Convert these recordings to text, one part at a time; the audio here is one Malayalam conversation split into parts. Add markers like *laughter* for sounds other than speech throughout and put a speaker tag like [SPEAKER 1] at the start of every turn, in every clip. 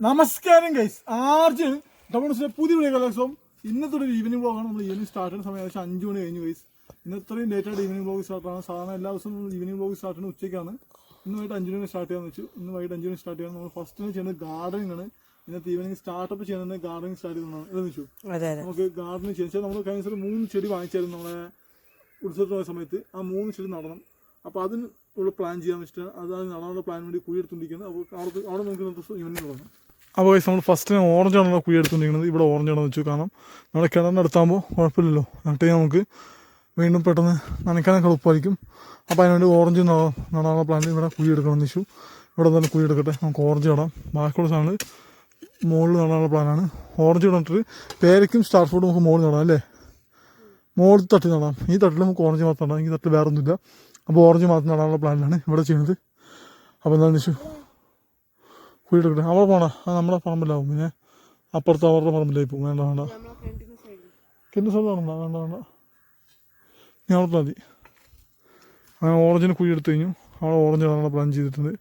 [SPEAKER 1] നമസ്കാരം ഗൈസ് ആർജ് ഡബിൾസിന്റെ പുതിയ വീഡിയോ കലോത്സവം ഇന്നത്തെ ഒരു ഈവനിങ് ബ്ലോഗാണ് നമ്മൾ ഈവനിങ് സ്റ്റാർട്ട് ചെയ്യുന്ന സമയം ഏകദേശം അഞ്ച് മണി കഴിഞ്ഞു ഗൈസ് ഇന്ന് ഇത്രയും ലേറ്റ് ആയിട്ട് ഈവനിങ് ബ്ലോഗ് സ്റ്റാർട്ടാണ് സാധാരണ എല്ലാ ദിവസവും ഈവനിങ് ബ്ലോഗ് സ്റ്റാർട്ട് ചെയ്യുന്ന ഉച്ചയ്ക്കാണ്. ഇന്ന് വൈകിട്ട് അഞ്ച് മണി സ്റ്റാർട്ട് ചെയ്യാന്ന് വെച്ചു. ഇന്ന് വൈകിട്ട് അഞ്ച് മണി സ്റ്റാർട്ട് ചെയ്യാൻ നമ്മൾ ഫസ്റ്റ് ചെയ്യുന്നത് ഗാർഡനിങ് ആണ്. ഇന്നത്തെ ഈവനിങ് സ്റ്റാർട്ടപ്പ് ചെയ്യുന്നത് ഗാർഡനിങ് സ്റ്റാർട്ട് ചെയ്യുന്നതാണ് എന്ന് വെച്ചു. നമുക്ക് ഗാർഡനിങ് ചെയ്യാൻ നമ്മൾ കഴിഞ്ഞ ദിവസം മൂന്ന് ചെടി വാങ്ങിച്ചായിരുന്നു നമ്മളെ ഉത്സവത്തിന് പോയ സമയത്ത്. ആ മൂന്ന് ചെടി നടണം. അപ്പോൾ അതിന് ഉള്ള പ്ലാൻ ചെയ്യാൻ വെച്ചിട്ട് അത് നടാനുള്ള പ്ലാൻ വേണ്ടി കുഴി എടുത്തുകൊണ്ടിരിക്കുന്നത് അപ്പോൾ അവിടെ അവിടെ നമുക്ക് ഇന്നത്തെ ഈവനിങ് തുടങ്ങാം. അപ്പോൾ ഗൈസ് നമ്മൾ ഫസ്റ്റ് ഓറഞ്ച് ആണല്ലോ കുഴി എടുത്തുകൊണ്ടിരിക്കുന്നത്. ഇവിടെ ഓറഞ്ച് ആണെന്ന് വെച്ചു. കാരണം നമ്മുടെ കിണറിന്റെ അടുത്താകുമ്പോൾ കുഴപ്പമില്ലല്ലോ. എന്നിട്ട് നമുക്ക് വീണ്ടും പെട്ടെന്ന് നനയ്ക്കാനൊക്കെ എളുപ്പമായിരിക്കും. അപ്പോൾ അതിനുവേണ്ടി ഓറഞ്ച് നടാ- നടാനുള്ള പ്ലാൻ ഇവിടെ കുഴി എടുക്കണമെന്ന് വെച്ചു. ഇവിടെ തന്നെ കുഴി എടുക്കട്ടെ. നമുക്ക് ഓറഞ്ച് നടാം. ബാക്കിയുള്ള സാധനം മുകളിൽ നടാനുള്ള പ്ലാനാണ് ഓറഞ്ച് നട്ടിട്ട് പേരയ്ക്കും സ്റ്റാർ ഫുഡും നമുക്ക് മുകളിൽ നടാം അല്ലേ? മുകളിൽ തട്ടി നടാം. ഈ തട്ടിൽ നമുക്ക് ഓറഞ്ച് മാത്രം നടാം. ഈ തട്ടിൽ വേറെ ഒന്നുമില്ല അപ്പോൾ ഓറഞ്ച് മാത്രം നടാനുള്ള പ്ലാനിലാണ് ഇവിടെ ചെയ്യുന്നത്. അപ്പോൾ എന്താണെന്ന് വെച്ചു? കുഴി എടുക്കട്ടെ അവിടെ പോണ? ആ നമ്മുടെ പറമ്പിലാവും. പിന്നെ അപ്പുറത്ത് അവരുടെ പറമ്പിലായി പോകും വേണ്ട വേണ്ട. കിന്റെ സ്ഥലം വേണ്ട വേണ്ട വേണ്ട. നീ അവിടെ മതി. അങ്ങനെ ഓറഞ്ചിന് കുഴി എടുത്തു കഴിഞ്ഞു. അവിടെ ഓറഞ്ച് നടാനുള്ള പ്ലാൻ ചെയ്തിട്ടുണ്ട്.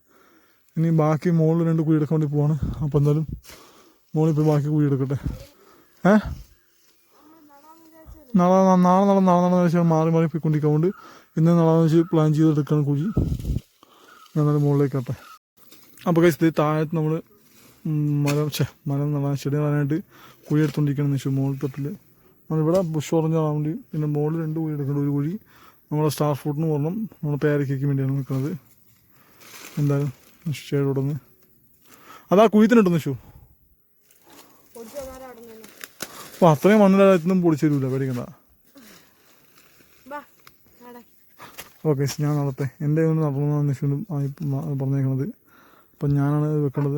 [SPEAKER 1] ഇനി ബാക്കി മുകളിൽ രണ്ട് കുഴി എടുക്കാൻ വേണ്ടി പോവാണ്. അപ്പോൾ എന്തായാലും മുകളിൽ പോയി ബാക്കി കുഴി എടുക്കട്ടെ. ഏ? നാളെ നാളെ നാളെ നാളെ നാളെ വെച്ചാൽ മാറി മാറി പോയിക്കൊണ്ടിരിക്കുന്നുണ്ട് ഇന്ന് നാളെ വെച്ച് പ്ലാൻ ചെയ്തെടുക്കാൻ കുഴി. ഞാൻ എന്നാലും മുകളിലേക്ക് ആട്ടെ അപ്പോൾ കഴിച്ച് ഇത് താഴത്ത് നമ്മൾ മരം ഛേ മരം നടാൻ ചെടി നടാനായിട്ട് കുഴി എടുത്തോണ്ടിരിക്കണം വെച്ചു മോൾ തൊട്ടിൽ നമ്മളിവിടെ ബുഷ് ഓറഞ്ച് നടാൻ വേണ്ടി പിന്നെ മോളിൽ രണ്ട് കുഴി എടുക്കേണ്ട ഒരു കുഴി നമ്മുടെ സ്റ്റാർ ഫ്രൂട്ടിന് പറഞ്ഞു നമ്മുടെ പേരക്കേക്ക് വേണ്ടിയാണ് നിൽക്കുന്നത് എന്തായാലും ഷേഡ് ഇടുന്നു അതാ കുഴിത്തിനിട്ടുന്നു നിശു അപ്പോൾ അത്രയും മണ്ണിലൊന്നും പൊടിച്ചു തരൂല പേടിക്കണ്ട. ഓക്കെ ഞാൻ നടത്തെ. എന്റെ ഒന്ന് നടന്നു നിഷുനും പറഞ്ഞേക്കണത്. അപ്പം ഞാനാണ്
[SPEAKER 2] വെക്കണത്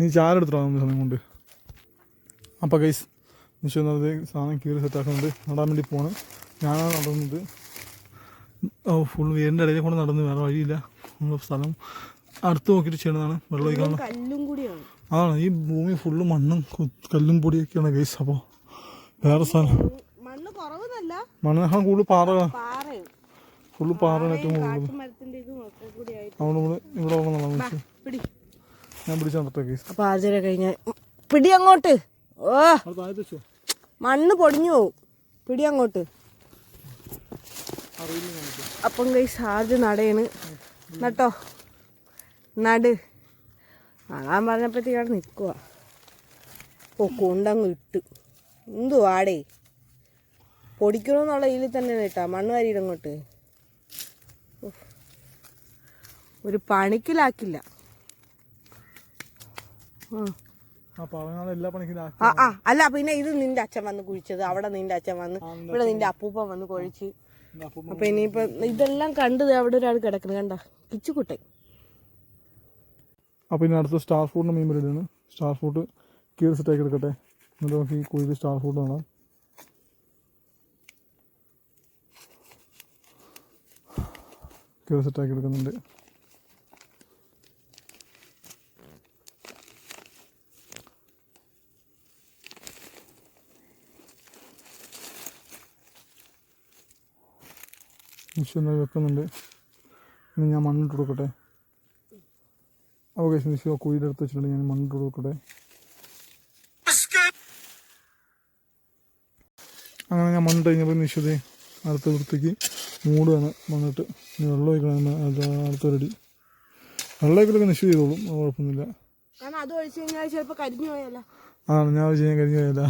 [SPEAKER 1] നീ ചാരെടുത്തോ സമയം കൊണ്ട്. അപ്പം കൈസ് നിശ്ചയത് സാധനം കീറി സെറ്റാക്കുന്നുണ്ട് നടാൻ വേണ്ടി പോകണം ഞാനാണ് നടന്നത്. ഫുൾ വീടിന്റെ ഇടയിൽ കൊണ്ട് നടന്ന് വേറെ വഴിയില്ല. നമ്മൾ സ്ഥലം അടുത്ത് നോക്കിയിട്ട് ചെയ്യണതാണ് വെള്ളം
[SPEAKER 2] കൂടിയാണ്.
[SPEAKER 1] അതാണ്. ഈ ഭൂമി ഫുള്ള് മണ്ണും കല്ലും പൊടിയൊക്കെയാണ് കേസ് അപ്പോൾ വേറെ സ്ഥലം
[SPEAKER 2] കുറവെന്നല്ല.
[SPEAKER 1] മണ്ണിനേക്കാൾ കൂടുതൽ പാറ
[SPEAKER 2] പാറയും.
[SPEAKER 1] ഫുള്ള് പാറയാണ് ഏറ്റവും കൂടുതൽ. അതുകൊണ്ട് ഇവിടെ ഞാൻ പിടിച്ച് നടത്തെ ഗൈസ്
[SPEAKER 2] അപ്പൊ ആചാര കഴിഞ്ഞ പിടി അങ്ങോട്ട്. ഓ. മണ്ണ് പൊടിഞ്ഞു പോവും. പിടി അങ്ങോട്ട്. അപ്പം കൈ സാർജ് നടയാണ്. നട്ടോ. നട്. നടാൻ പറഞ്ഞപ്പോഴത്തേക്കാണ് നിൽക്കുക ഓ കൊണ്ടങ്ങ് ഇട്ട്. എന്തുവാടേ? പൊടിക്കണമെന്നുള്ള ഇതിൽ തന്നെ കേട്ടോ മണ്ണ് വാരിയിടങ്ങോട്ട് ഇങ്ങോട്ട്. ഒരു പണിക്കിലാക്കില്ല. ആ. അല്ല പിന്നെ ഇത് നിന്റെ അച്ഛൻ വന്ന് കുഴിച്ചത്. അവിടെ നിന്റെ അച്ഛൻ വന്ന് ഇവിടെ നിന്റെ അപ്പൂപ്പൻ വന്ന് കുഴിച്ച്.
[SPEAKER 1] അപ്പം
[SPEAKER 2] അപ്പൊ ഇനിയിപ്പൊ ഇതെല്ലാം കണ്ടത് അവിടെ ഒരാൾ കിടക്കുന്നു കണ്ട? കിച്ചുകുട്ടൻ.
[SPEAKER 1] അപ്പോൾ ഇനി അടുത്ത സ്റ്റാർ ഫുഡിന്റെ മീൻ പരിപാടിയാണ്. സ്റ്റാർ ഫുഡ് കീറി സെറ്റാക്കി എടുക്കട്ടെ. എന്നിട്ട് നമുക്ക് ഈ കുഴിയിൽ സ്റ്റാർ ഫുഡ് കാണാം. കീറി സെറ്റാക്കി എടുക്കുന്നുണ്ട്. മിഷൻ വെക്കുന്നുണ്ട്. ഇനി ഞാൻ മണ്ണിട്ട് കൊടുക്കട്ടെ. നിശ്ചയ കുഴിയുടെ അടുത്ത് വെച്ചിട്ടുണ്ട്. ഞാൻ മണ്ണിട്ട് കൊടുക്കട്ടെ. അങ്ങനെ ഞാൻ മണ്ണിട്ട് കഴിഞ്ഞപ്പോൾ നിശ്ചയത അടുത്ത വൃത്തിക്ക് മൂടുകയാണ് വന്നിട്ട്. ഇനി വെള്ളം ഒഴിക്കണം അത് അടുത്ത റെഡി വെള്ളം ഒഴിക്കലൊക്കെ നിശ്ചയം ചെയ്തോളും. അത് കുഴപ്പമൊന്നുമില്ല.
[SPEAKER 2] ആ ഞാൻ ഒഴിച്ച് ചിലപ്പോ കരിഞ്ഞു പോയല്ലോ
[SPEAKER 1] ഞാൻ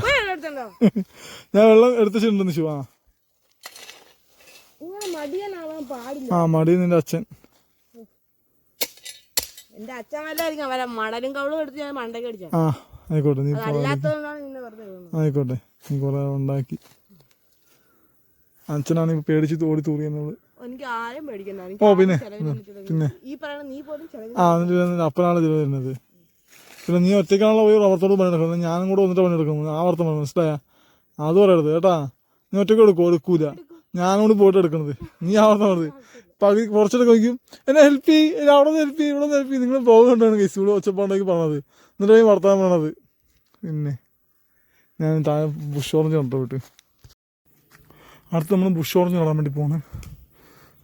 [SPEAKER 1] *laughs* ഞാൻ വെള്ളം എടുത്തിട്ടുണ്ട് നിഷു ആ. ആ മടി നിന്റെ അച്ഛൻ.
[SPEAKER 2] എന്റെ അച്ഛൻ വല്ലായിരിക്കും അവരെ മണലും കവളും എടുത്ത് ഞാൻ മണ്ടയ്ക്ക് അടിച്ചാ?
[SPEAKER 1] ആ ആയിക്കോട്ടെ നീ. ആയിക്കോട്ടെ നീ കൊറേ ഉണ്ടാക്കി. അച്ഛനാണെങ്കിൽ പേടിച്ച് ഓടി തൂറിയെന്നുള്ളത്
[SPEAKER 2] എനിക്ക് ആരും
[SPEAKER 1] ഓ പിന്നെ പിന്നെ
[SPEAKER 2] ഈ പറയണ നീ പോലും ചെലവിന്
[SPEAKER 1] ആ എന്നിട്ട് അപ്പനാണ് ചിലവ് വരുന്നത് പിന്നെ നീ ഒറ്റയ്ക്കാണല്ലോ പോയി റവർത്തോട് പണിയെടുക്കുന്നത് ഞാനും കൂടെ വന്നിട്ട് പണിയെടുക്കുന്നു ആ വർത്തം പറഞ്ഞു മനസ്സിലായ? അത് പറയരുത് കേട്ടാ. നീ ഒറ്റയ്ക്ക് എടുക്കും എടുക്കൂല. ഞാനും കൂടി പോയിട്ട് എടുക്കണത്. നീ ആ വർത്തം പറഞ്ഞത് പകുതി കുറച്ചെടുക്കും വയ്ക്കും എന്നെ ഹെൽപ്പ് ചെയ്യും. അവിടെ നിന്ന് ഹെൽപ്പ് ചെയ്യും. ഇവിടെ നിന്ന് ഹെൽപ്പ് ചെയ്യും. നിങ്ങൾ പോകുന്നുണ്ടാണ് കേസ് ഇവിടെ ഒച്ചപ്പാണ്ടാക്കി പറഞ്ഞത്. എന്നിട്ട് വർത്താൻ പറഞ്ഞത് പിന്നെ ഞാൻ താഴെ ബുഷ് ഓറഞ്ച് കണ്ടോ വിട്ട് അടുത്ത് നമ്മൾ ബുഷ് ഓറഞ്ച് നടാൻ വേണ്ടി പോകണേ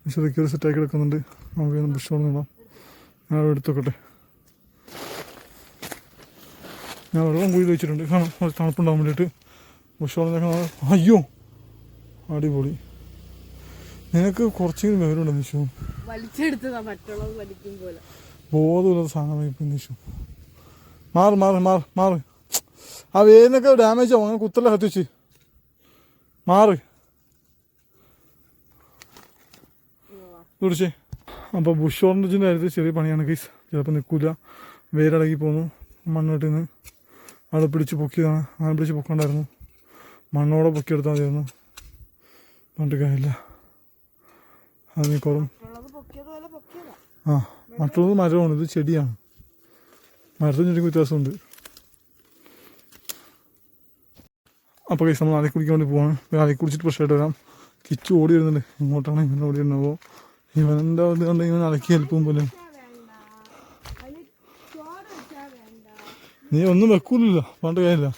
[SPEAKER 1] വിശ്വതിക്ക് ഒരു സെറ്റാക്കി എടുക്കുന്നുണ്ട്. നമുക്ക് ബുഷ് ഓറഞ്ച് നടാം. ഞാൻ എടുത്തൊക്കട്ടെ ഞാൻ വെള്ളം കുഴി വെച്ചിട്ടുണ്ട് കാണാം കുറച്ച് തണുപ്പുണ്ടാകാൻ വേണ്ടിയിട്ട് ബുഷ് ഓറഞ്ചൊക്കെ അയ്യോ! അടിപൊളി. നിനക്ക് കുറച്ചെങ്കിലും വിവരമുണ്ട്
[SPEAKER 2] നിഷു?
[SPEAKER 1] ബോധമില്ലാത്ത സാധനമായി ഇപ്പം നിഷു. മാറ് മാറ് മാറ് മാറ്. ആ വേദനൊക്കെ ഡാമേജ് ആവും. അങ്ങനെ കുത്തല്ല കത്തിച്ച്. മാറ്. കുറിച്ചേ. അപ്പോൾ ബുഷ് ഓറഞ്ചിന്റെ കാര്യത്തിൽ ചെറിയ പണിയാണ് കേസ് ചിലപ്പോൾ നിൽക്കില്ല വേരടങ്ങി പോന്നു. മണ്ണിട്ട് നിന്ന് അവിടെ പിടിച്ച് പൊക്കിയതാണ്. അങ്ങനെ പിടിച്ച് പൊക്കണ്ടായിരുന്നു. മണ്ണോടെ പൊക്കിയെടുത്താൽ മതിയായിരുന്നു. പറഞ്ഞിട്ട് കാര്യമില്ല. അത്
[SPEAKER 2] പൊക്കിയതാ
[SPEAKER 1] ആ മറ്റുള്ളത് മരമാണ്. ഇത് ചെടിയാണ്. മരത്തിന് ചെടിക്ക് വ്യത്യാസമുണ്ട്. അപ്പോൾ കൈസ് നമ്മൾ അലക്കുടിക്കാൻ കുടിക്കാൻ വേണ്ടി പോവാണ്. അലക്കുടിച്ചിട്ട് പ്രശ്നമായിട്ട് വരാം. കിച്ചു ഓടി വരുന്നുണ്ട്. ഇങ്ങോട്ടാണ്. ഇങ്ങനെ ഓടി വരുന്നപ്പോൾ ഇവനെന്താ ഇത് കണ്ട് ഇവൻ അലക്കി ഹെൽപ്പും പോലും. നീ ഒന്നും വെക്കൂലല്ലോ പണ്ട് കാര്യമില്ല.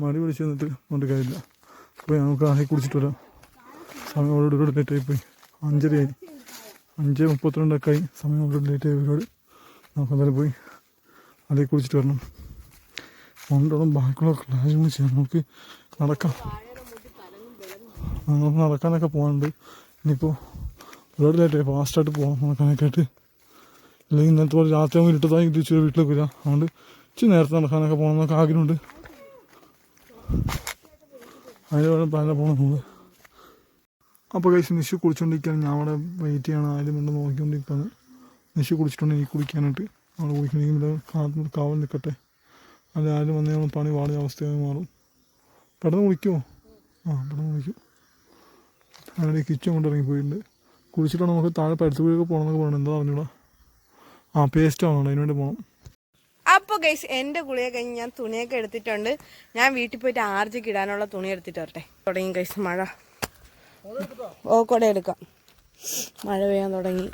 [SPEAKER 1] മടി പിടിച്ച് വന്നിട്ട് പണ്ട് കാര്യമില്ല. പോയി നമുക്ക് ആലി കുടിച്ചിട്ട് വരാം. സമയം ഓൾറെഡി ഒരുപാട് ലേറ്റായി പോയി. അഞ്ചരയായി അഞ്ച് മുപ്പത്തിരണ്ടൊക്കെ ആയി. സമയം ഓൾറെഡി ലേറ്റായി ഒരുപാട് നമുക്ക് എന്തായാലും പോയി അതേ കുടിച്ചിട്ട് വരണം. കൊണ്ടോളം ബാക്കിയുള്ള കാര്യങ്ങൾ ചെയ്യാം നമുക്ക് നടക്കാം. നമുക്ക് നടക്കാനൊക്കെ പോകാനുണ്ട് ഇനിയിപ്പോൾ റോഡിലായിട്ട് ഫാസ്റ്റായിട്ട് പോകാം നടക്കാനൊക്കെ ആയിട്ട് അല്ലെങ്കിൽ ഇന്നത്തെ പോലെ രാത്രി ആകുമ്പോൾ ഇരുട്ടത്തായി ഇച്ചിരി വീട്ടിലേക്ക് വരിക അതുകൊണ്ട് ഇച്ചിരി നേരത്തെ നടക്കാനൊക്കെ പോകണം എന്നൊക്കെ ആഗ്രഹമുണ്ട്. അതിന് വേണം പ്ലാനിൽ പോകണം നമ്മൾ അപ്പോൾ കഴിച്ച് നിഷു കുളിച്ചുകൊണ്ടിരിക്കുകയാണ് ഞാൻ അവിടെ വെയിറ്റ് ചെയ്യണം. ആരും ഉണ്ട് നോക്കിക്കൊണ്ടിരിക്കുകയാണ് നിഷു കുളിച്ചിട്ടുണ്ട് എനിക്ക് കുളിക്കാനായിട്ട്. അവിടെ കുളിക്കണമെങ്കിൽ കാത്തു കാവൽ നിൽക്കട്ടെ. അല്ലെങ്കിൽ ആരും വന്നാൽ പണി വാടിയ അവസ്ഥയായി മാറും. പെട്ടെന്ന് കുളിക്കുമോ ആ പെട്ടെന്ന് കുളിക്കും. അങ്ങനെ കിച്ചൺ കൊണ്ട് ഇറങ്ങിപ്പോയിട്ടുണ്ട് കുളിച്ചിട്ടാണ് നമുക്ക് താഴെ പരുത്തുകുഴിയൊക്കെ പോകണമെന്നൊക്കെ പറയണം എന്താ പറഞ്ഞൂടാ? ആ പേസ്റ്റ് ആവണം അതിന് വേണ്ടി പോകണം
[SPEAKER 2] അപ്പോൾ ഗൈസ് എന്റെ കുളിയെ കഴിഞ്ഞ് ഞാൻ തുണിയൊക്കെ എടുത്തിട്ടുണ്ട്. ഞാൻ വീട്ടിൽ പോയിട്ട് ആർജിക്ക് ഇടാനുള്ള തുണി എടുത്തിട്ട് വരട്ടെ. തുടങ്ങി ഗൈസ് മഴ. ഓ കുട എടുക്കാം. മഴ പെയ്യാൻ തുടങ്ങി.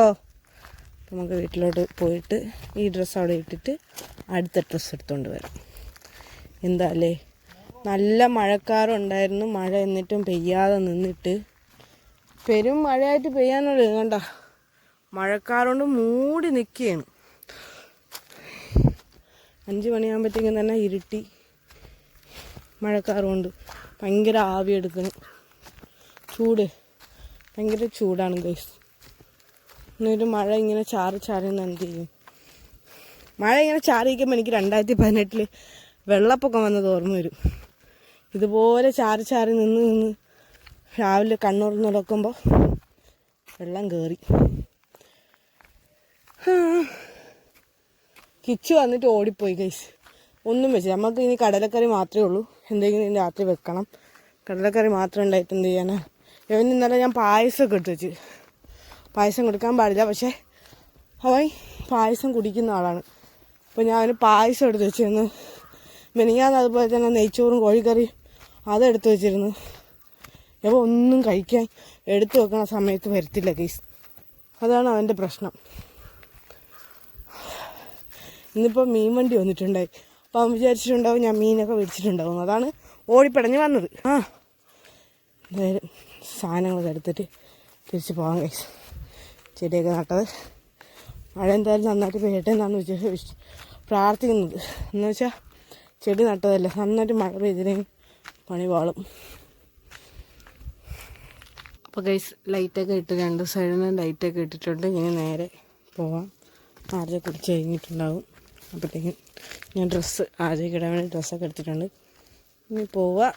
[SPEAKER 2] ഓ നമുക്ക് വീട്ടിലോട്ട് പോയിട്ട് ഈ ഡ്രസ്സ് അവിടെ ഇട്ടിട്ട് അടുത്ത ഡ്രസ്സ് എടുത്തുകൊണ്ട് വരാം. എന്താ അല്ലേ? നല്ല മഴക്കാറുണ്ടായിരുന്നു. മഴ എന്നിട്ടും പെയ്യാതെ നിന്നിട്ട്. പെരും മഴയായിട്ട് പെയ്യാനുള്ള കണ്ട. മഴക്കാറുകൊണ്ട് മൂടി നിൽക്കുകയാണ് അഞ്ച് മണിയാകുമ്പോഴത്തേക്കും തന്നെ ഇരുട്ടി മഴക്കാറുകൊണ്ട് ഭയങ്കര ആവി എടുക്കണം. ചൂട്. ഭയങ്കര ചൂടാണ് ഗൈസ് എന്നൊരു മഴ ഇങ്ങനെ ചാറി ചാറി എന്ത് ചെയ്യും മഴ ഇങ്ങനെ ചാറിയിരിക്കുമ്പോൾ എനിക്ക് രണ്ടായിരത്തി പതിനെട്ടിൽ വെള്ളപ്പൊക്കം വന്നത് ഓർമ്മ വരും. ഇതുപോലെ ചാറി ചാറി നിന്ന് നിന്ന് രാവിലെ കണ്ണൂർന്ന് നടക്കുമ്പോൾ വെള്ളം കയറി കിച്ചു വന്നിട്ട് ഓടിപ്പോയി കൈസ് ഒന്നും വെച്ചില്ല. നമുക്ക് ഇനി കടലക്കറി മാത്രമേ ഉള്ളൂ. എന്തെങ്കിലും രാത്രി വെക്കണം. കടലക്കറി മാത്രം ഉണ്ടായിട്ട് എന്ത് ചെയ്യാനാ? ഇവൻ ഇന്നലെ ഞാൻ പായസമൊക്കെ എടുത്ത് വെച്ച്. പായസം കൊടുക്കാൻ പാടില്ല. പക്ഷേ അവൻ പായസം കുടിക്കുന്ന ആളാണ്. അപ്പോൾ ഞാൻ പായസം എടുത്ത് വെച്ചിരുന്നു. മെനിങ്ങാന്ന് അതുപോലെ തന്നെ നെയ്ച്ചോറും കോഴിക്കറിയും അതെടുത്ത് വെച്ചിരുന്നു. അപ്പോൾ ഒന്നും കഴിക്കാൻ എടുത്തു വെക്കണ സമയത്ത് വരത്തില്ല കേസ് അതാണ് അവന്റെ പ്രശ്നം. ഇന്നിപ്പോൾ മീൻ വണ്ടി വന്നിട്ടുണ്ടായി. അപ്പോൾ അവൻ വിചാരിച്ചിട്ടുണ്ടാവും ഞാൻ മീനൊക്കെ മേടിച്ചിട്ടുണ്ടാവും. അതാണ് ഓടിപ്പടഞ്ഞ് വന്നത്. ആ. എന്തായാലും സാധനങ്ങളൊക്കെ എടുത്തിട്ട് തിരിച്ച് പോകാൻ കഴിച്ചു ചെടിയൊക്കെ നട്ടത്. മഴ എന്തായാലും നന്നായിട്ട് പെയ്യട്ടെ എന്നാണ് വിചാരിച്ച് പ്രാർത്ഥിക്കുന്നത്. എന്ന് വെച്ചാൽ ചെടി നട്ടതല്ല. നന്നായിട്ട് മഴ പെയ്തില്ലെങ്കിൽ പണി പാളും അപ്പോൾ ഗൈസ് ലൈറ്റൊക്കെ ഇട്ട് രണ്ട് സൈഡിൽ ലൈറ്റൊക്കെ ഇട്ടിട്ടുണ്ട്. ഇങ്ങനെ നേരെ പോവാം. ആരെ കുടിച്ച് കഴിഞ്ഞിട്ടുണ്ടാവും. അപ്പോഴത്തേക്കും ഞാൻ ഡ്രസ്സ് ആരെ ഇടാൻ വേണ്ടി ഡ്രസ്സൊക്കെ എടുത്തിട്ടുണ്ട്. ഇനി പോവാം.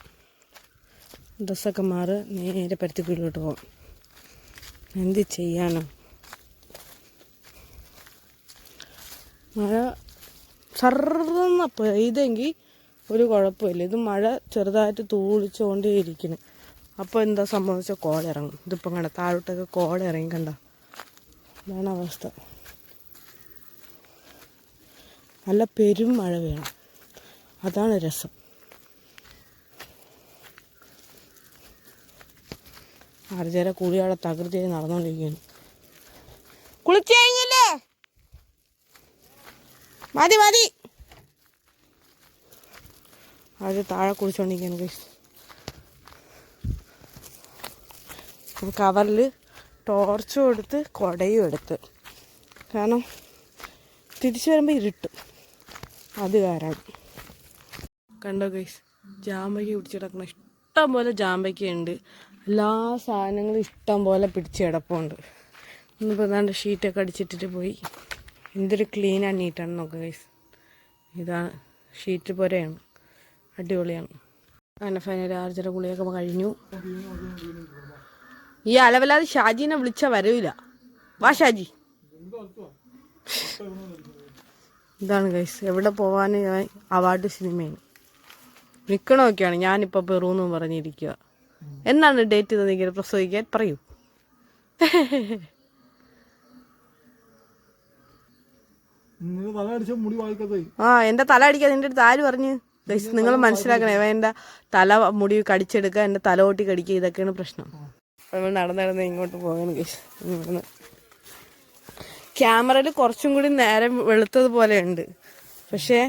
[SPEAKER 2] ഡ്രസ്സൊക്കെ മാറി നേരെ പരുത്തിക്കുള്ളിലോട്ട് പോവാം. എന്ത് ചെയ്യാനോ. മഴ സർന്ന പെയ്തെങ്കിൽ ഒരു കുഴപ്പമില്ല. ഇത് മഴ ചെറുതായിട്ട് തൂളിച്ചുകൊണ്ടേ ഇരിക്കുന്നു അപ്പോൾ എന്താ സംഭവിച്ചാൽ കോട ഇറങ്ങും. ഇതിപ്പം കണ്ട? താഴോട്ടൊക്കെ കോട ഇറങ്ങി കണ്ട? അതാണ് അവസ്ഥ. നല്ല പെരും മഴ വേണം അതാണ് രസം. ആർജര കുളിയോടെ തകൃതിയായി നടന്നുകൊണ്ടിരിക്കുന്നു കുളിച്ചു കഴിഞ്ഞില്ലേ? മതി മതി. അവർ താഴെ കുളിച്ചോണ്ടിരിക്കുകയാണ് ഗൈസ് കവറിൽ ടോർച്ചും എടുത്ത് കുടയും എടുത്ത്. കാരണം തിരിച്ചു വരുമ്പോൾ ഇരുട്ടും. അത് കാരണം. കണ്ടോ ഗൈസ് ജാമ്പയ്ക്ക് പിടിച്ച് കിടക്കണം ഇഷ്ടം പോലെ ജാമ്പയ്ക്ക ഉണ്ട്. എല്ലാ സാധനങ്ങളും ഇഷ്ടം പോലെ പിടിച്ച് കിടപ്പുണ്ട്. ഇന്നിപ്പോൾ ഏതാണ്ട് ഷീറ്റൊക്കെ അടിച്ചിട്ടിട്ട് പോയി. എന്തൊരു ക്ലീൻ ആൻഡ് നീറ്റാണ് നോക്കുക ഗൈസ് ഇതാണ് ഷീറ്റ് പോരെയാണ് അടിപൊളിയാണ്. അങ്ങനെ ഫൈനൽ ആർജറ ഗുളിയൊക്കെ കഴിഞ്ഞു. ഈ അലവലാതെ ഷാജീനെ വിളിച്ചാൽ വരവില്ല വാ ഷാജി. ഇതാണ് ഗൈസ് എവിടെ പോവാൻ ഞാൻ അവാർഡ് സിനിമയാണ് നിൽക്കണമൊക്കെയാണ് ഞാനിപ്പോൾ പെറൂന്ന് പറഞ്ഞിരിക്കുക എന്നാണ് ഡേറ്റ് നിങ്ങൾ പ്രസവിക്കാൻ പറയൂ. ആ എന്റെ തല അടിക്കാൻ എന്റെ അടുത്ത് ആര് പറഞ്ഞു? നിങ്ങൾ മനസ്സിലാക്കണേ വേണ്ട എന്റെ തല മുടി കടിച്ചെടുക്കുക എന്റെ തല ഓട്ടി കടിക്കുക ഇതൊക്കെയാണ് പ്രശ്നം. നമ്മൾ നടന്ന് നടന്ന് ഇങ്ങോട്ട് പോകാൻ ഇവിടുന്ന് ക്യാമറയിൽ കുറച്ചും കൂടി നേരം വെളുത്തതുപോലെ ഉണ്ട് പക്ഷേ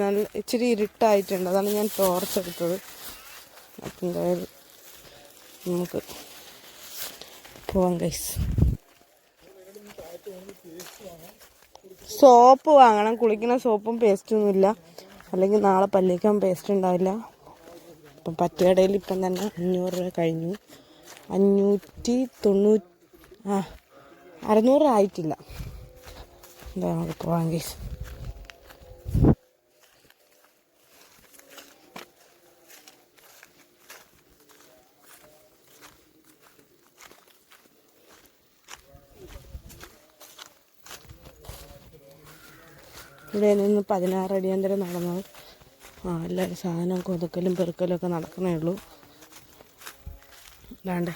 [SPEAKER 2] നല്ല ഇച്ചിരി ഇരുട്ടായിട്ടുണ്ട്. അതാണ് ഞാൻ ടോർച്ച് എടുത്തത്. അപ്പം എന്തായാലും നമുക്ക് പോവാം കൈസ് സോപ്പ് വാങ്ങണം. കുളിക്കുന്ന സോപ്പും പേസ്റ്റും ഒന്നുമില്ല അല്ലെങ്കിൽ നാളെ പല്ലിക്കാൻ പേസ്റ്റ് ഉണ്ടാവില്ല. അപ്പം പറ്റുകടയിൽ ഇപ്പം തന്നെ അഞ്ഞൂറ് രൂപ കഴിഞ്ഞു. അഞ്ഞൂറ്റി തൊണ്ണൂറ്റി ആ അറുന്നൂറ് ആയിട്ടില്ല. എന്താ നമുക്ക് പോവാം ഗൈസ് ഇവിടെ നിന്ന് പതിനാറ് അടിയന്തരം നടന്നത്. ആ എല്ലാവരും സാധനം കൊതുക്കലും പെറുക്കലും ഒക്കെ നടക്കുന്നേ ഉള്ളൂ. അല്ലാണ്ട്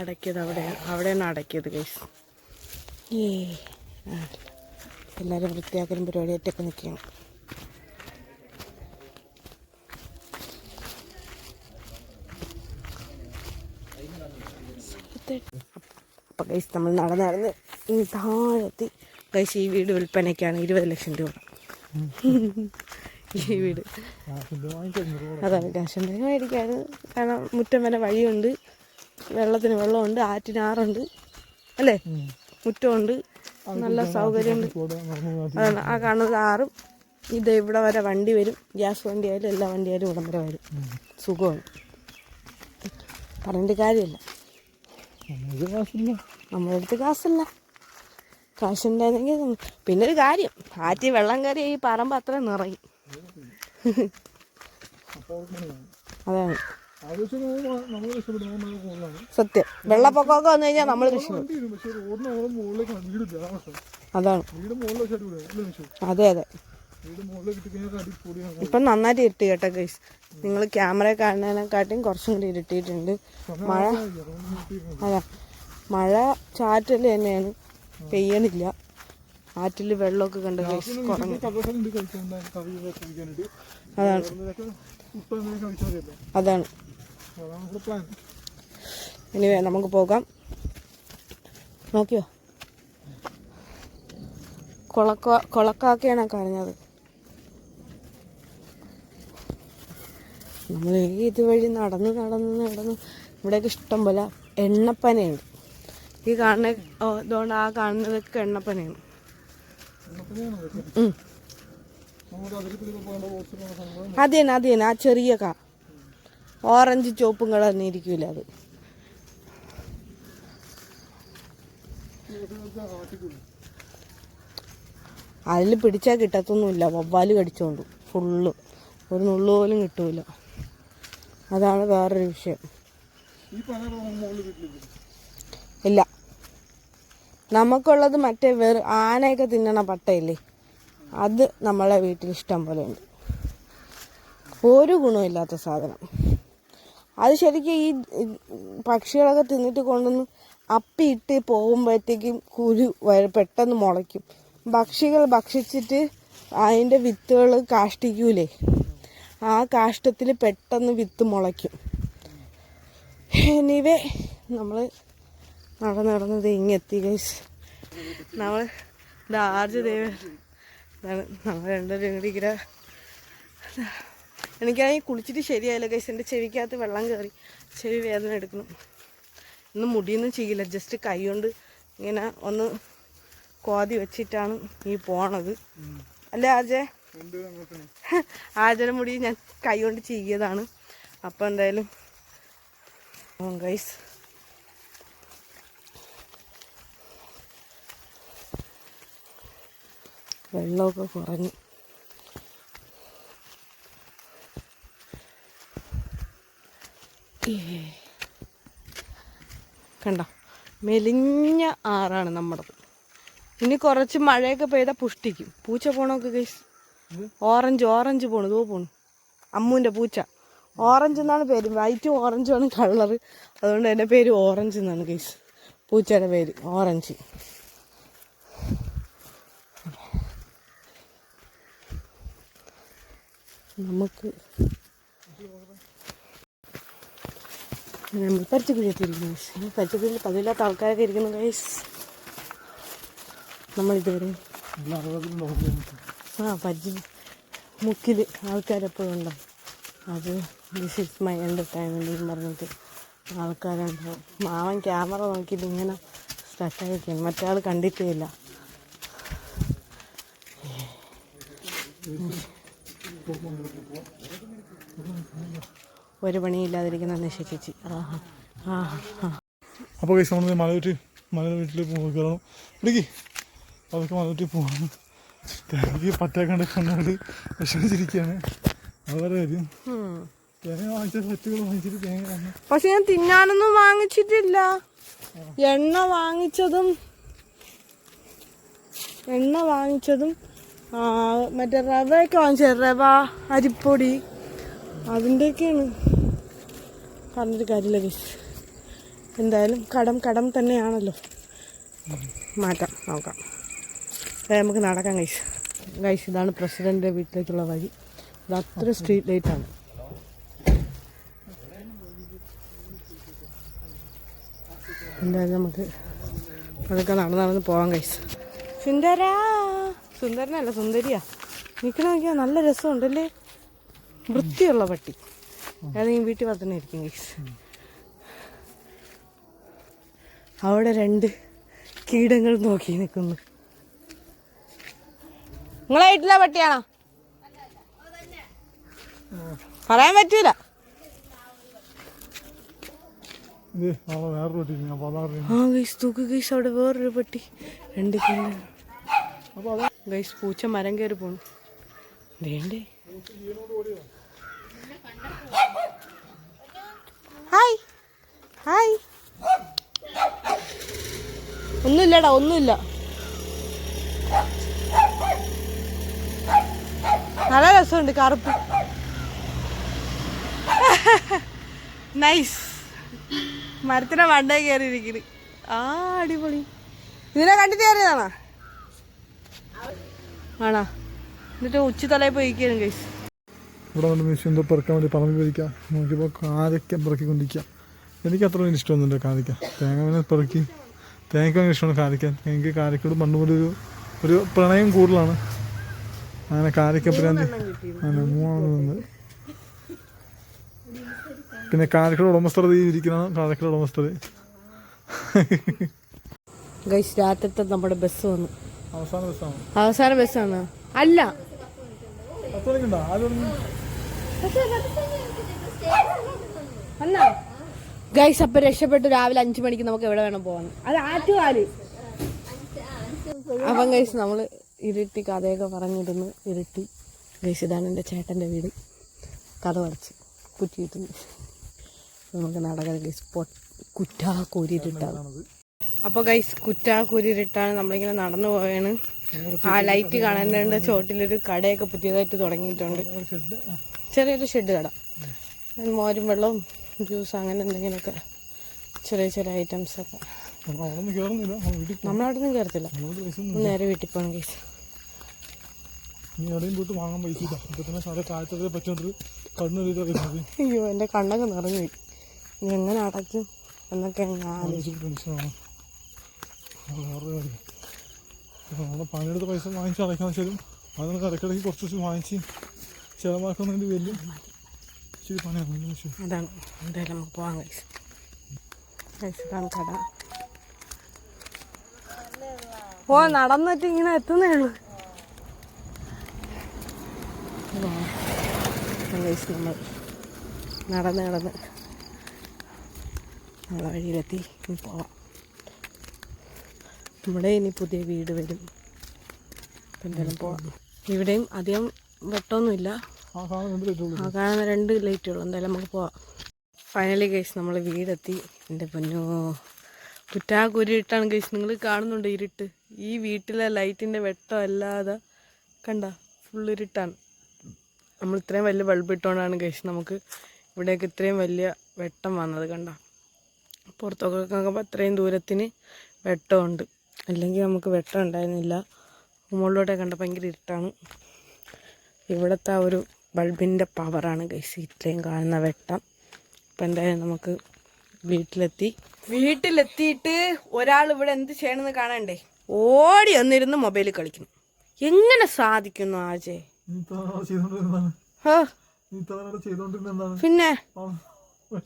[SPEAKER 2] അടക്കിയത് അവിടെയാണ് അവിടെയാണ് അടക്കിയത് കേസ് ഏ എല്ലാവരും വൃത്തിയാക്കലും പരിപാടിയായിട്ടൊക്കെ നിൽക്കുകയാണ്. അപ്പം കേസ് നമ്മൾ നടന്ന് നടന്ന് താഴെത്തി. ഗൈസ് ഈ വീട് വിൽപ്പനയ്ക്കാണ് ഇരുപത് ലക്ഷം രൂപ. ഈ വീട്. അതാണ് കാശുണ്ടെങ്കിൽ മേടിക്കാറ് കാരണം മുറ്റം വരെ വഴിയുണ്ട്. വെള്ളത്തിന് വെള്ളമുണ്ട്. ആറ്റിന് ആറുണ്ട്. അല്ലേ? മുറ്റമുണ്ട്. നല്ല സൗകര്യമുണ്ട്. അതാണ്. ആ കാണുന്നത് ആറും. ഇത് ഇവിടെ വരെ വണ്ടി വരും. ഗ്യാസ് വണ്ടി ആയാലും എല്ലാ വണ്ടി ആയാലും ഇവിടം വരെ വരും. സുഖമാണ്. പറഞ്ഞിട്ട് കാര്യമില്ല. നമ്മളെടുത്ത് കാശില്ല. കാശുണ്ടായിരുന്നെങ്കിൽ പിന്നെ ഒരു കാര്യം ആറ്റി വെള്ളം കയറി ഈ പറമ്പ് അത്ര നിറയും. അതാണ് സത്യം. വെള്ളപ്പൊക്കമൊക്കെ വന്നു കഴിഞ്ഞാൽ നമ്മൾ
[SPEAKER 1] അതാണ്.
[SPEAKER 2] അതെ അതെ. ഇപ്പം നന്നായിട്ട് ഇരുട്ടി കേട്ടോ ഗൈസ്. നിങ്ങൾ ക്യാമറ കാണുന്നതിനെക്കാട്ടിയും കുറച്ചും കൂടി ഇരുട്ടിയിട്ടുണ്ട്. മഴ അതാ. മഴ ചാറ്റൽ തന്നെയാണ്. പെയ്യണില്ല. ആറ്റിൽ വെള്ളമൊക്കെ കണ്ട് കുറഞ്ഞു അതാണ്. അതാണ്. ഇനി വേ- നമുക്ക് പോകാം. നോക്കിയോ? കുളക്ക കുളക്കാക്കിയാണ് കരഞ്ഞത്. നമ്മൾ ഇതുവഴി നടന്ന് നടന്ന് നടന്ന് ഇവിടെയൊക്കെ ഇഷ്ടം പോലെ എണ്ണപ്പനയുണ്ട്. ഈ കാണുന്ന ഇതുകൊണ്ട് ആ കാണുന്നതൊക്കെ എണ്ണപ്പനയാണ് അത് തന്നെ അത് തന്നെ ആ ചെറിയ കാ. ഓറഞ്ച് ചുവപ്പും കളർ തന്നെ ഇരിക്കൂല അത്. അതിൽ പിടിച്ചാൽ കിട്ടത്തൊന്നുമില്ല. വവ്വാൽ കടിച്ചോണ്ട് ഫുള്ള്. ഒരു നുള്ളു പോലും കിട്ടൂല. അതാണ് വേറൊരു വിഷയം
[SPEAKER 1] ഈ പന മുകളിൽ വീട്ടിലേക്ക്
[SPEAKER 2] ഇല്ല നമുക്കുള്ളത് മറ്റേ വെറു ആനയൊക്കെ തിന്നണ പട്ടയില്ലേ? അത് നമ്മളെ വീട്ടിൽ ഇഷ്ടം പോലെ ഉണ്ട്. ഒരു ഗുണമില്ലാത്ത സാധനം. അത് ശരിക്കും ഈ പക്ഷികളൊക്കെ തിന്നിട്ട് കൊണ്ടുവന്ന് അപ്പിയിട്ട് പോകുമ്പോഴത്തേക്കും കുരു പെട്ടെന്ന് മുളയ്ക്കും. പക്ഷികൾ ഭക്ഷിച്ചിട്ട് അതിന്റെ വിത്തുകൾ കാഷ്ടിക്കൂലേ? ആ കാഷ്ടത്തിൽ പെട്ടെന്ന് വിത്ത് മുളയ്ക്കും. എനിവേ നമ്മൾ നടന്ന് നടന്നത് ഇങ്ങെത്തി ഗൈസ് നമ്മൾ ഇത് ആർജ് ദേവ നമ്മൾ രണ്ടുപേരും ഇങ്ങോട്ട് ഇങ്ങനെ എനിക്കായി കുളിച്ചിട്ട് ശരിയായില്ല ഗൈസ് എന്റെ ചെവിക്കകത്ത് വെള്ളം കയറി ചെവി വേദന എടുക്കണം ഇന്ന് മുടിയൊന്നും ചെയ്യില്ല. ജസ്റ്റ് കൈ കൊണ്ട് ഇങ്ങനെ ഒന്ന് കോതി വെച്ചിട്ടാണ് ഈ പോണത്. അല്ലേ ആജെ ആചര മുടി ഞാൻ കൈ കൊണ്ട് ചെയ്യതാണ് അപ്പോൾ എന്തായാലും ഗൈസ് വെള്ളമൊക്കെ കുറഞ്ഞു. കണ്ടോ? മെലിഞ്ഞ ആറാണ് നമ്മുടെ ഇനി കുറച്ച് മഴയൊക്കെ പെയ്താൽ പുഷ്ടിക്കും. പൂച്ച പോണൊക്കെ കേസ് ഓറഞ്ച് ഓറഞ്ച് പോണു തോ പോണു. അമ്മുവിന്റെ പൂച്ച. ഓറഞ്ച് എന്നാണ് പേര്. വൈറ്റ് ഓറഞ്ചും ആണ് കളറ് അതുകൊണ്ട് എന്റെ പേര് ഓറഞ്ച് എന്നാണ് കേസ് പൂച്ചയുടെ പേര് ഓറഞ്ച് നമുക്ക് നമ്മൾ പച്ചക്കുഴി എത്തിയിരിക്കുന്നു. ഗൈസ് പച്ചക്കുഴിയിൽ പതിവില്ലാത്ത ആൾക്കാരൊക്കെ ഇരിക്കുന്നു ഗൈസ് നമ്മളിതുവരെ ആ പരിചയ മുക്കിൽ ആൾക്കാരെപ്പോഴും ഉണ്ടാവും അത് ദിസ് ഇസ് മൈ എന്റർടൈൻമെന്റ് എന്ന് പറഞ്ഞിട്ട് ആൾക്കാരുണ്ടാവും മാവൻ ക്യാമറ നോക്കിയിട്ട് ഇങ്ങനെ സ്റ്റാർട്ടായിരിക്കും ആൾ കണ്ടിട്ടേ ഇല്ല. ഒരു പണിയില്ലാതിരിക്കുന്ന ആ
[SPEAKER 1] അപ്പോൾ കഴിച്ച് നമ്മൾ മല വീട്ടിൽ മല വീട്ടിൽ പോകണം ഇടുക്കി അതൊക്കെ മല വീട്ടിൽ പോകണം തേങ്ങയ്ക്ക് പറ്റാക്കണ്ട് കണ്ടാണ്ട് വിഷമിച്ചിരിക്കുകയാണ് അതുപോലെ കാര്യം. തേങ്ങ വാങ്ങിച്ച സെറ്റുകൾ വാങ്ങിച്ചിട്ട് തേങ്ങ
[SPEAKER 2] പക്ഷെ ഞാൻ തിന്നാനൊന്നും വാങ്ങിച്ചിട്ടില്ല. എണ്ണ വാങ്ങിച്ചതും എണ്ണ വാങ്ങിച്ചതും മറ്റേ റവയൊക്കെ വാങ്ങിച്ചത്. റവ അരിപ്പൊടി അതിന്റെയൊക്കെയാണ്. പറഞ്ഞിട്ട് കാര്യമില്ല ഗൈസ് എന്തായാലും കടം കടം തന്നെയാണല്ലോ. മാറ്റാം നോക്കാം. നമുക്ക് നടക്കാം ഗൈസ് ഗൈസ് ഇതാണ് പ്രസിഡന്റെ വീട്ടിലേക്കുള്ള വഴി. ഇത് അത്ര സ്ട്രീറ്റ് ലൈറ്റാണ് എന്തായാലും നമുക്ക് അതൊക്കെ നടന്ന് നടന്ന് പോകാം കൈസ് സുന്ദരാ. സുന്ദരനല്ല സുന്ദരിയാ. നിൽക്കണമെങ്കിൽ നല്ല രസമുണ്ടല്ലേ? വൃത്തിയുള്ള പട്ടി. ഏതെങ്കിലും വീട്ടിൽ മാത്രമേ ഇരിക്കും ഗൈസ് അവിടെ രണ്ട് കീടങ്ങൾ നോക്കി നിൽക്കുന്നു. നിങ്ങളെ വീട്ടിലെ പട്ടിയാണോ? പറയാൻ പറ്റൂല. അവിടെ വേറൊരു പട്ടി. രണ്ട്
[SPEAKER 1] അതാ.
[SPEAKER 2] ഗൈസ് പൂച്ച മരം കയറി പോണു. വേണ്ടേ ഹായ്. ഹായ്. ഒന്നുമില്ലടാ ഒന്നുമില്ല. നല്ല രസമുണ്ട് കറുപ്പ്. നൈസ് മരത്തിനെ വണ്ടേ കയറിയിരിക്കുന്നു. ആ അടിപൊളി. ഇതിനെ കണ്ടി കയറിയതാണോ? ആണോ? എന്നിട്ട് ഉച്ചി തലയിൽ പോയി
[SPEAKER 1] ഇവിടെ വന്ന് മിഷൻ എന്തോ പെറുക്കാൻ വേണ്ടി പറമ്പിൽ പിരിക്കാം. നോക്കിയപ്പോൾ കാരക്ക പെറുക്കിക്കൊണ്ടിരിക്കുക എനിക്ക് അത്ര വലിയ ഇഷ്ടമൊന്നുമില്ല കാരക്ക. തേങ്ങ പിന്നെ പെറുക്കി. തേങ്ങയ്ക്ക് ഭയങ്കര ഇഷ്ടമാണ് കാരക്കാൻ എനിക്ക് കാരക്കയോട് പണ്ട് മുതൽ ഒരു ഒരു പ്രണയം കൂടുതലാണ്. അങ്ങനെ കാരക്ക പ്രാന്തി അങ്ങനെ വന്ന്. പിന്നെ കാരക്കയുടെ ഉടമസ്ഥത ഇരിക്കുന്ന ഇരിക്കുന്നതാണ് കാരക്കയുടെ ഉടമസ്ഥർ
[SPEAKER 2] ഗൈസ് രാത്രിത്തെ നമ്മുടെ ബസ് വന്നു.
[SPEAKER 1] അവസാന ബസ്സാണ്
[SPEAKER 2] അവസാന ബസ്സാണ് അല്ല. അല്ല ഗൈസ് അപ്പൊ രക്ഷപ്പെട്ടു. രാവിലെ അഞ്ചു മണിക്ക് നമുക്ക് എവിടെ വേണം പോകാൻ അത് ആറ്റുകാൽ അപ്പം ഗൈസ് നമ്മൾ ഇരുട്ടി കഥയൊക്കെ പറഞ്ഞിരുന്നു. ഇരുട്ടി. ഗൈസ് ഇതാണ് എന്റെ ചേട്ടന്റെ വീട്. കഥ അടച്ച് കുറ്റിയിട്ടുണ്ട്. നമുക്ക് നടക്കാൻ ഗൈസ് പൊ കുറ്റാ കൂരിയിട്ടാണ് അപ്പോൾ ഗൈസ് കുറ്റാ കൂരിയിട്ടാണ് നമ്മളിങ്ങനെ നടന്നു പോയാണ് ആ ലൈറ്റ് കാണാനുണ്ട് ചോട്ടിലൊരു കടയൊക്കെ പുതിയതായിട്ട് തുടങ്ങിയിട്ടുണ്ട്. ചെറിയൊരു ഷെഡ് കട. മോരും വെള്ളവും ജ്യൂസ് അങ്ങനെ എന്തെങ്കിലുമൊക്കെ ചെറിയ ചെറിയ ഐറ്റംസ് ഒക്കെ.
[SPEAKER 1] അവിടെ നിന്ന് കയറുന്നില്ല നമ്മൾ വീട്ടിൽ
[SPEAKER 2] നമ്മളവിടെ കയറത്തില്ല
[SPEAKER 1] ഒന്നും
[SPEAKER 2] ഒന്ന് നേരെ വീട്ടിൽ പോകണം
[SPEAKER 1] വാങ്ങാൻ തന്നെ
[SPEAKER 2] അയ്യോ എന്റെ കണ്ണൊക്കെ നിറഞ്ഞു ഇനി എങ്ങനെ അടയ്ക്കും എന്നൊക്കെ ഞാൻ
[SPEAKER 1] ടെൻഷനാണ്. വേറെ കാര്യം. നമ്മുടെ പണിയെടുത്ത പൈസ വാങ്ങിച്ച് അടയ്ക്കാൻ വെച്ചാലും അത് നമുക്ക് ഇടയ്ക്കിടയ്ക്ക് കുറച്ച് കുറച്ച് വാങ്ങിച്ച് ചിലവാക്കുന്നതിന്റെ വലിയ ഇച്ചിരി പണിയാണ്
[SPEAKER 2] അതാണ്. ഓ നടന്നിട്ട് ഇങ്ങനെ എത്തുന്നേ ഉള്ളൂ. നമ്മൾ നടന്ന് നടന്ന് നമ്മളെ വഴിയിലെത്തി. പോവാം. നമ്മുടെ ഇനി പുതിയ വീട് വരും. എന്തായാലും പോവാം. ഇവിടെയും അധികം വെട്ടമൊന്നുമില്ല.
[SPEAKER 1] ആ രണ്ട് ലൈറ്റുള്ളൂ
[SPEAKER 2] കാണുന്ന രണ്ട് ലൈറ്റേ ഉള്ളൂ. എന്തായാലും നമുക്ക് പോവാം. ഫൈനലി കേസ് നമ്മൾ വീടെത്തി. എന്റെ പൊന്നോ. കുറ്റാക്കുരുട്ടാണ് കേസ് നിങ്ങൾ കാണുന്നുണ്ട് ഇരുട്ട്? ഈ വീട്ടിലെ ലൈറ്റിന്റെ വെട്ടം അല്ലാതെ കണ്ട ഫുൾ ഇരുട്ടാണ്. നമ്മൾ ഇത്രയും വലിയ ബൾബ് ഇട്ടുകൊണ്ടാണ് കേസ് നമുക്ക് ഇവിടേക്ക് ഇത്രയും വലിയ വെട്ടം വന്നത് കണ്ട. പുറത്തൊക്കെ നോക്കുമ്പോൾ അത്രയും ദൂരത്തിന് വെട്ടമുണ്ട്. അല്ലെങ്കിൽ നമുക്ക് വെട്ടം ഉണ്ടായിരുന്നില്ല. മുകളിലോട്ടേ കണ്ട ഭയങ്കര ഇരുട്ടാണ്. ഇവിടുത്തെ ആ ഒരു ബൾബിന്റെ പവറാണ് ഗൈസ് ഇത്രയും കാണുന്ന വെട്ടം. അപ്പം എന്തായാലും നമുക്ക് വീട്ടിലെത്തി. വീട്ടിലെത്തിയിട്ട് ഒരാൾ ഇവിടെ എന്ത് ചെയ്യണമെന്ന് കാണണ്ടേ? ഓടി വന്നിരുന്ന് മൊബൈലിൽ കളിക്കുന്നു. എങ്ങനെ സാധിക്കുന്നു ആജേ? പിന്നെ? *laughs*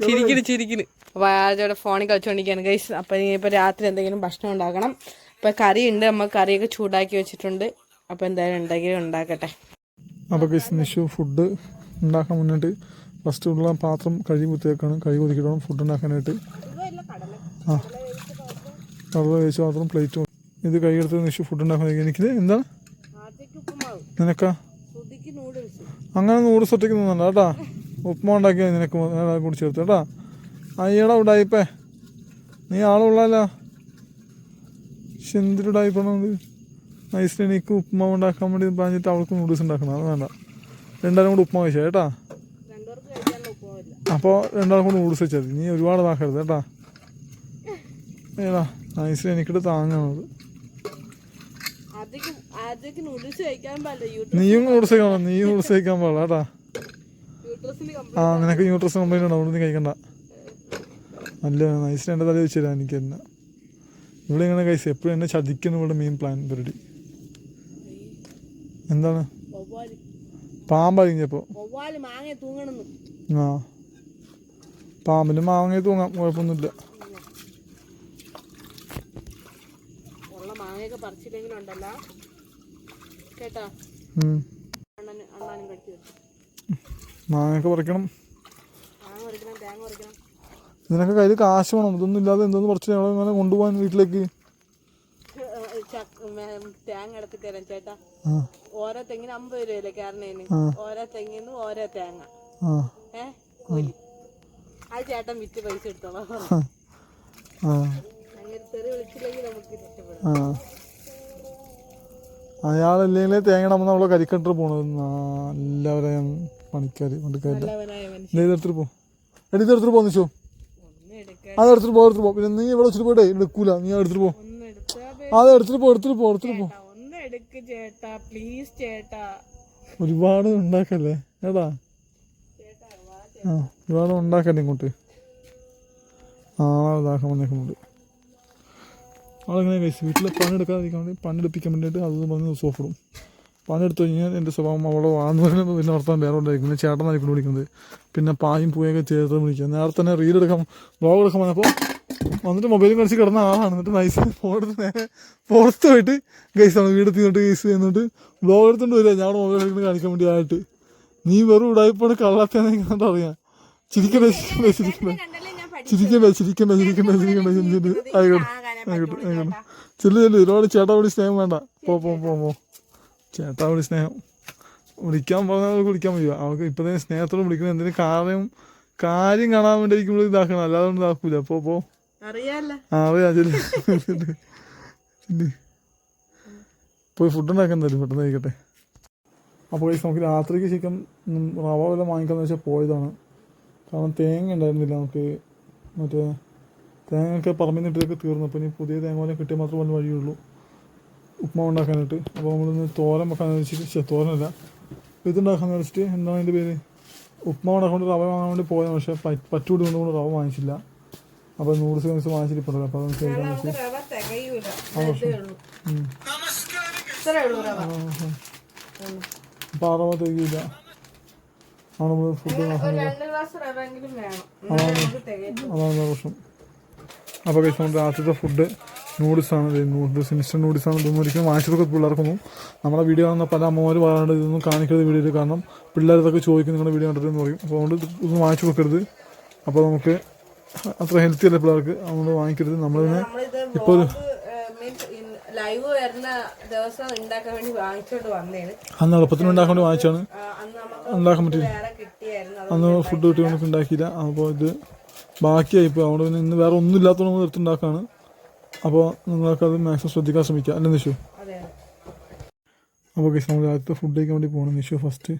[SPEAKER 2] ചിരിക്കുന്നു ചിരിക്കുന്നു അപ്പോൾ ആജയുടെ ഫോണിൽ കളിച്ചുകൊണ്ടിരിക്കുകയാണ് ഗൈസ് അപ്പം ഇനിയിപ്പോൾ രാത്രി എന്തെങ്കിലും ഭക്ഷണം ഉണ്ടാക്കണം. ഇപ്പൊ കറി ഉണ്ട് നമ്മൾ കറിയൊക്കെ ചൂടാക്കി വെച്ചിട്ടുണ്ട്. അപ്പോൾ എന്തായാലും ഉണ്ടെങ്കിലും ഉണ്ടാക്കട്ടെ.
[SPEAKER 1] അപ്പോൾ ഗൈസ് നിഷു ഫുഡ് ഉണ്ടാക്കാൻ മുന്നിട്ട് ഫസ്റ്റ് ഉള്ള പാത്രം കഴുകി കുത്തിയേക്കാണ് കഴുകി ഒതുക്കിയിട്ടാണ് ഫുഡ് ഉണ്ടാക്കാനായിട്ട്. ആ. കടല വേവിച്ച പാത്രം പ്ലേറ്റും ഇത് കൈയെടുത്ത് നിഷു ഫുഡ് ഉണ്ടാക്കാൻ എനിക്ക് എന്താണ്? നിനക്കാ? അങ്ങനെ നൂറ് ഒറ്റയ്ക്ക് നിന്നണ്ട കേട്ടാ. ഉപ്പുമ ഉണ്ടാക്കിയ നിനക്ക് കൂടി ചേർത്ത് കേട്ടാ. അയ്യടാ ഉടായിപ്പേ. നീ ആളുള്ളല്ലോ പക്ഷെ എന്തൊരു ഉടായിപ്പാണ് അത് നൈസിൽ എനിക്ക് ഉപ്പുമാവ് ഉണ്ടാക്കാൻ വേണ്ടി പറഞ്ഞിട്ട് അവൾക്ക് നൂഡിൽസ് ഉണ്ടാക്കണം. അത് വേണ്ട. രണ്ടാലും കൂടി ഉപ്പുമാവ് വെച്ചാൽ കേട്ടാ. അപ്പോൾ രണ്ടാളും കൂടി നൂഡിൽസ് വെച്ചാൽ നീ ഒരുപാട് ഇതാക്കരുത് കേട്ടാ. ഏടാ നൈസിൽ എനിക്കിട്ട് താങ്ങാണത്
[SPEAKER 2] ആദ്യക്ക് നൂഡിൽസ് കഴിക്കാൻ പാടില്ല.
[SPEAKER 1] നീയും നൂഡിൽസ് കഴിക്കണം. നീ നൂഡിൽസ് കഴിക്കാൻ പാടില്ല കേട്ടാ. ആ നിനക്ക് യൂട്രസ് കംപ്ലൈന്റ് ഉണ്ട്? അവിടെ നീ കഴിക്കണ്ട. നല്ല നൈസ് രണ്ട് തല വെച്ച് തരാം എനിക്ക് തന്നെ ഇവിടെ ഇങ്ങനെ കഴിച്ചു എപ്പോഴും എന്നെ ചതിക്കുന്നു ഇവിടെ മെയിൻ പ്ലാൻ പരിപാടി എന്താണ്?
[SPEAKER 2] പാമ്പഴിഞ്ഞപ്പോ
[SPEAKER 1] ആ. പാമ്പിന് മാങ്ങ തൂങ്ങാം കുഴപ്പമൊന്നുമില്ല.
[SPEAKER 2] മാങ്ങയൊക്കെ പറിച്ചില്ലെങ്കിലും ഉണ്ടല്ലോ. കേട്ടാ?
[SPEAKER 1] മാങ്ങയൊക്കെ പറിക്കണം. ഇതിനൊക്കെ കയ്യിൽ കാശ് വേണം. ഇതൊന്നും ഇല്ലാതെ എന്തോന്ന് പറിച്ച് ഇങ്ങനെ കൊണ്ടുപോകാൻ വീട്ടിലേക്ക്.
[SPEAKER 2] തേങ്ങ എടുത്തിട്ട് തരാം ചേട്ടാ. ഓരോ തെങ്ങിന് അമ്പത് രൂപയല്ലേ കയറണേന് ഓരോ തെങ്ങിന്ന് ഓരോ തേങ്ങ.
[SPEAKER 1] ആ.
[SPEAKER 2] ഏ? കൂലി അത് ചേട്ടൻ വിറ്റ് പൈസ എടുത്തോളാം.
[SPEAKER 1] ആ.
[SPEAKER 2] അങ്ങനെ തെറി വിളിച്ചില്ലെങ്കിൽ നമുക്ക്
[SPEAKER 1] അയാളല്ലെങ്കിൽ തേങ്ങ നമ്മൾ നമ്മളെ കരിക്കട്ട് പോണത് എല്ലാവരെയും പണിക്കാർ
[SPEAKER 2] മനുഷ്യൻ.
[SPEAKER 1] ഇതെടുത്തിട്ട് പോ. എടി ഇതെടുത്തിട്ട് പോന്ന് ചോ. അത് എടുത്തിട്ട് പോ എടുത്തിട്ട് പോ. പിന്നെ നീ ഇവിടെ വെച്ചിട്ട് പോയിട്ടേ എടുക്കൂല. നീ എടുത്തിട്ട് പോ.
[SPEAKER 2] ഒന്ന് എടുത്താ
[SPEAKER 1] അത് എടുത്തിട്ട് പോ എടുത്തിട്ട് പോ എടുത്തിട്ട് പോ.
[SPEAKER 2] ഒന്ന് എടുക്ക് ചേട്ടാ പ്ലീസ് ചേട്ടാ.
[SPEAKER 1] ഒരുപാട് ഉണ്ടാക്കല്ലേ? ഏടാ ആ ഒരുപാട് ഉണ്ടാക്കല്ലേ ഇങ്ങോട്ട്? ആ ഇതാക്കാൻ വന്നേക്കുന്നുണ്ട് ആളിങ്ങനെ കഴിച്ച് വീട്ടിൽ പണിയെടുക്കാതിരിക്കാൻ വേണ്ടി പണിയെടുപ്പിക്കാൻ വേണ്ടിയിട്ട് അത് പറഞ്ഞ് സോപ്പിടും പണിയെടുത്ത് കഴിഞ്ഞാൽ എന്റെ സ്വഭാവം അവളെ വാന്ന് പറയുന്നത് പിന്നെ വർത്താൻ വേറെ ഉണ്ടായിരിക്കും പിന്നെ ചേട്ടനായിരിക്കും വിളിക്കുന്നത്. പിന്നെ പായും പൂയൊക്കെ ചേർത്ത് വിളിക്കുക. നേരത്തെ തന്നെ റീൽ എടുക്കാൻ വ്ളോഗ് എടുക്കാൻ വന്നപ്പോൾ വന്നിട്ട് മൊബൈലും കളിച്ച് കിടന്ന ആളാണ്. എന്നിട്ട് നൈസ് ഫോൺ എടുത്ത് നേരെ പുറത്ത് പോയിട്ട് ഗൈസാണ് വീട് നിന്നിട്ട് ഗൈസ് എന്നിട്ട് വ്ളോഗ് എടുത്തുകൊണ്ട് വരിക. ഞാൻ മൊബൈൽ എടുക്കുന്നത് കാണിക്കാൻ വേണ്ടി ആയിട്ട്. നീ വെറും ഉടായ്പാണ് കള്ളാത്തേന്ന് എനിക്ക് അറിയാം. ചിരിക്കണ്ടേ ചിരിക്കണ്ടേ ചിരിക്കണ്ടേ ചിരിക്കണ്ടേ ചിരിക്കണ്ടേ ചിരിക്കണ്ടേ. ആയിക്കോട്ടെ. ചെല്ലു ചെല്ലു. ഒരുപാട് ചേട്ടാ വിളി സ്നേഹം വേണ്ട. പോ പോ പോ പോ. ചേട്ടാ വിളി സ്നേഹം. വിളിക്കാൻ പറഞ്ഞാൽ വിളിക്കാൻ പറ്റുക അവൾക്ക് തന്നെ സ്നേഹത്തോട് വിളിക്കുന്നത് എന്തിനും കാര്യം കാര്യം കാണാൻ വേണ്ടി ഇരിക്കുമ്പോൾ ഇതാക്കണം. അല്ലാതെ ഒന്നും ഇതാക്കൂല. പോ പോ. അറിയാം ചെല്ലു. പോയി ഫുഡ് ഉണ്ടാക്കാൻ തരും പെട്ടെന്ന് കഴിക്കട്ടെ. അപ്പോൾ ഈ നമുക്ക് രാത്രിക്ക് ചിക്കൻ റവ വല്ല വാങ്ങിക്കാന്ന് വെച്ചാൽ പോയതാണ്. കാരണം തേങ്ങ ഉണ്ടായിരുന്നില്ല നമുക്ക്. മറ്റേ തേങ്ങയൊക്കെ പറമ്പിൽ നിന്നിട്ടൊക്കെ തീർന്നു. അപ്പോൾ ഇനി പുതിയ തേങ്ങ പോലെ കിട്ടിയാൽ മാത്രമേ വല്ല വഴിയുള്ളൂ. ഉപ്മാവ് ഉണ്ടാക്കാനായിട്ട്. അപ്പോൾ നമ്മളിന്ന് തോരൻ വെക്കാൻ വെച്ചിട്ട് തോരനല്ല. ഇതുണ്ടാക്കാന്ന് വെച്ചിട്ട് എന്താണ് അതിന്റെ പേര്? ഉപ്മാവ് ഉണ്ടാക്കൊണ്ട് റവ വാങ്ങാൻ വേണ്ടി പോയതാണ് പക്ഷേ പറ്റൂടി കൊണ്ട് കൊണ്ടുകൊണ്ട് റവ വാങ്ങിച്ചില്ല. അപ്പോൾ നൂഡിൽസ് നൂഡിൽസ് വാങ്ങിച്ചിട്ടുണ്ടല്ലോ അപ്പോൾ അതൊന്ന് ചെയ്യാൻ അപ്പോൾ
[SPEAKER 2] റവ
[SPEAKER 1] തികയില്ല ആണ് നമ്മൾ ഫുഡ്. അതാണ് പ്രശ്നം. അപ്പോൾ കഴിച്ച് നമ്മുടെ രാത്രിത്തെ ഫുഡ് നൂഡിൽസാണ് നൂഡിൽസ് ഇൻസ്റ്റന്റ് നൂഡിൽസാണ് ഇതൊന്നും ഒരിക്കലും വാങ്ങിച്ചതൊക്കെ പിള്ളേർക്കൊന്നും നമ്മുടെ വീഡിയോ കാണുന്ന പല അമ്മമാർ പറയാണ്ട് ഇതൊന്നും കാണിക്കരുത് വീഡിയോയിൽ കാരണം പിള്ളേർ ഇതൊക്കെ ചോദിക്കും നിങ്ങളുടെ വീഡിയോ കണ്ടിട്ട് എന്ന് പറയും. അപ്പോൾ അതുകൊണ്ട് ഇത് ഇതൊന്നും വാങ്ങിച്ചു കൊടുക്കരുത്. അപ്പോൾ നമുക്ക് അത്ര ഹെൽത്തി അല്ല പിള്ളേർക്ക്? അതുകൊണ്ട് വാങ്ങിക്കരുത്. നമ്മളിതിനെ
[SPEAKER 2] തന്നെ
[SPEAKER 1] ഇപ്പോൾ ഒരു
[SPEAKER 2] ലൈവ് വരുന്ന ദിവസം ഉണ്ടാക്കാൻ വേണ്ടി വാങ്ങിച്ചോണ്ട് വന്നേന്
[SPEAKER 1] അന്ന് എളുപ്പത്തിന് ഉണ്ടാക്കാൻ വേണ്ടി വാങ്ങിച്ചാണ് ഉണ്ടാക്കാൻ പറ്റില്ല അന്ന് ഫുഡ് കിട്ടി നമുക്ക് ഉണ്ടാക്കിയില്ല. അപ്പോൾ ഇത് ബാക്കിയായി ഇപ്പോൾ അവിടെ പിന്നെ ഇന്ന് വേറെ ഒന്നും ഇല്ലാത്തതുകൊണ്ട് നമ്മൾ എടുത്തുണ്ടാക്കാണ്. അപ്പോൾ നിങ്ങൾക്കത് മാക്സിമം ശ്രദ്ധിക്കാൻ ശ്രമിക്കുക അല്ലേ നിഷു? അപ്പോൾ കേസ് നമ്മൾ രാത്രി ഫുഡ് കഴിക്കാൻ വേണ്ടി പോകണം നിഷു ഫസ്റ്റ്